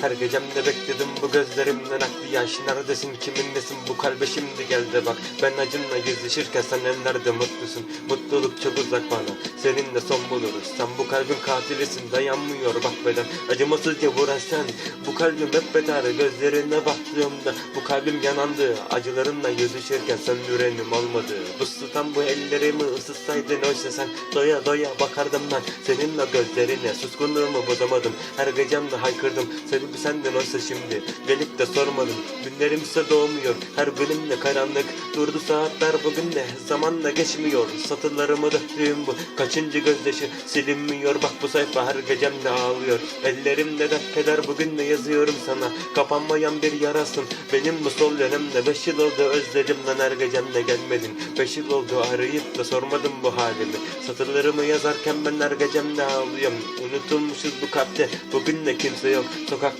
Her gecemde bekledim bu gözlerimden aktı yaş Neredesin kimin nesin bu kalbe şimdi geldi bak. Ben acınla yüzleşirken sen ellerde mutlusun. Mutluluk çok uzak bana. Seninle son buluruz. Sen bu kalbin katilisin dayanmıyor bak beden. Acımasızca vuran sen Bu kalbim hep beter gözlerine baktığımda Bu kalbim yanandı. Acılarınla yüzleşirken sen yüreğim olmadı. Tutan bu ellerimi ısıtsaydın oysa sen Doya doya bakardım ben. Seninle gözlerine suskunluğumu bozamadım. Her gecemde haykırdım Sebebi sendin oysa şimdi? Gelip de sormadım. Günlerim ise doğmuyor. Her günümde karanlık. Durdu saatler bugün de Zamanla geçmiyor. Satırlarımı döktüğüm bu. Kaçıncı gözyaşı Silinmiyor. Bak bu sayfa her gecemde ağlıyor. Ellerimde dert keder bugün de yazıyorum sana. Kapanmayan bir yarasın. Benim bu sol yanımda Beş yıl oldu özlerimden her gecemde gelmedin. Beş yıl oldu arayıp da sormadım bu halimi. Satırlarımı yazarken ben her gecemde ağlıyorum. Unutulmuşuz bu kalpte. Bugün de kimse yok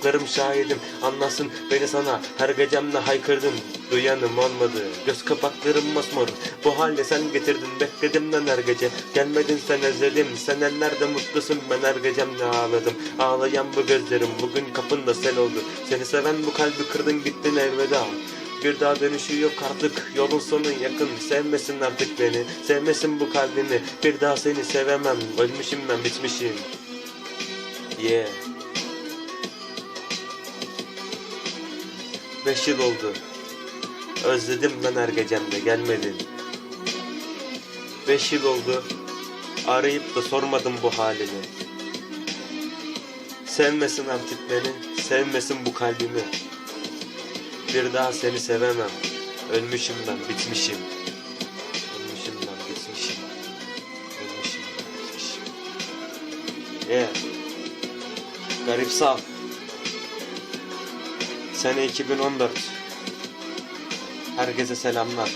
Sokaklarım şahidim Anlasın beni sana. Her gecemde haykırdım Duyanım olmadı. Göz kapaklarım mosmor Bu halde sen getirdin. Bekledim ben her gece. Gelmedin sen özledim Sen ellerde mutlusun. Ben her gecemde ağladım. Ağlayan bu gözlerim Bugün kapında sel oldu. Seni seven bu kalbi kırdın gittin elveda. Bir daha dönüşü yok artık Yolun sonu yakın. Sevmesin artık beni Sevmesin bu kalbimi. Bir daha seni sevemem Ölmüşüm ben bitmişim. Yeah Beş yıl oldu. Özledim ben her gecemde gelmedin Beş yıl oldu. Arayıp da sormadım bu halini. Sevmesin artık beni Sevmesin bu kalbimi. Bir daha seni sevemem. Ölmüşüm ben bitmişim. Ölmüşüm ben bitmişim. Ölmüşüm ben bitmişim. Yeah. Garip sağ Sene 2014 Herkese selamlar